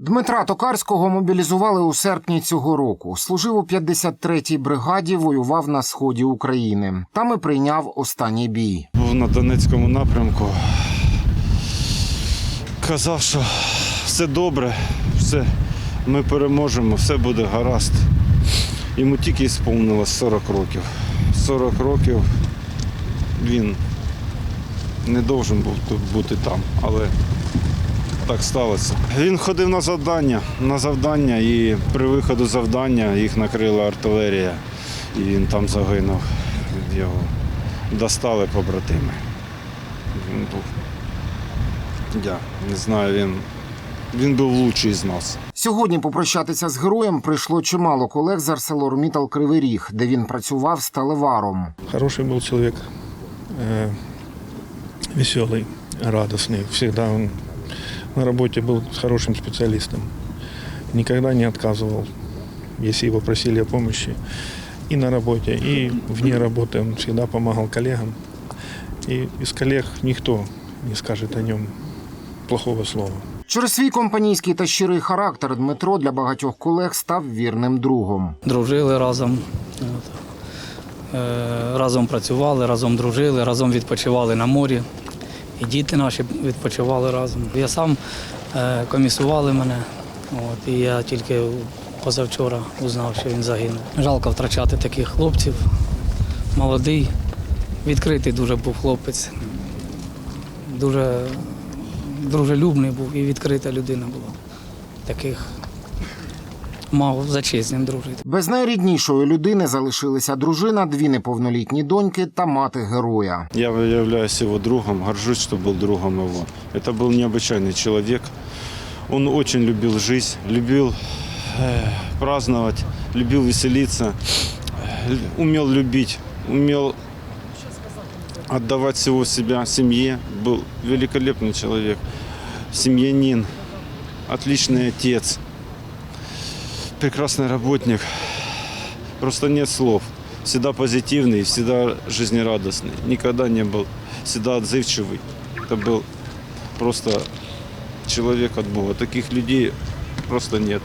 Дмитра Токарського мобілізували у серпні цього року. Служив у 53-й бригаді, воював на сході України. Там і прийняв останній бій. Був на Донецькому напрямку. Казав, що все добре, все, ми переможемо, все буде гаразд. Йому тільки сповнилось 40 років. 40 років він не должен був тут бути там, але так сталося. Він ходив на завдання, на завдання і при виходу з завдання їх накрила артилерія, і він там загинув. Його достали побратими. Він був. Я не знаю, він, він був лучший з нас. Сьогодні попрощатися з героєм прийшло чимало колег з ArcelorMittal Кривий Ріг, де він працював сталеваром. Хороший был человек, э, веселый, радостный. Всегда он на работе был хорошим специалистом. Никогда не отказывал, если его просили о помощи. И на работе, и вне работы он всегда помогал коллегам. И из коллег никто не скажет о нем плохого слова. Через свій компанійський та щирий характер Дмитро для багатьох колег став вірним другом. дружили разом. От. Е, Разом працювали, разом дружили, разом відпочивали на морі. І діти наші відпочивали разом. Я сам е, комісували мене. От, і я тільки позавчора узнав, що він загинув. Жалко втрачати таких хлопців. Молодий, відкритий дуже був хлопець. Дуже дружелюбний був і відкрита людина була. Таких мав за честь з ним дружити. Без найріднішої людини залишилися дружина, дві неповнолітні доньки та мати героя. Я являюсь его другом, горжусь, что был другом его. Это был необычайный человек. Он очень любил жизнь, любил э, праздновать, любил веселиться, э, умел любить, умел отдавать всего себя семье. Был великолепный человек, семьянин, отличный отец, прекрасный работник. Просто нет слов. Всегда позитивный, всегда жизнерадостный. Никогда не был, всегда отзывчивый. Это был просто человек от Бога. Таких людей просто нет.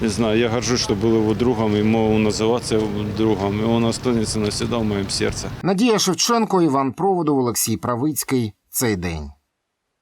Не знаю, я горжусь, что был его другом и могу называться его другом. И он останется навсегда в моем сердце. Надія Шевченко, Іван Проводов, Олексій Правицький. Цей день.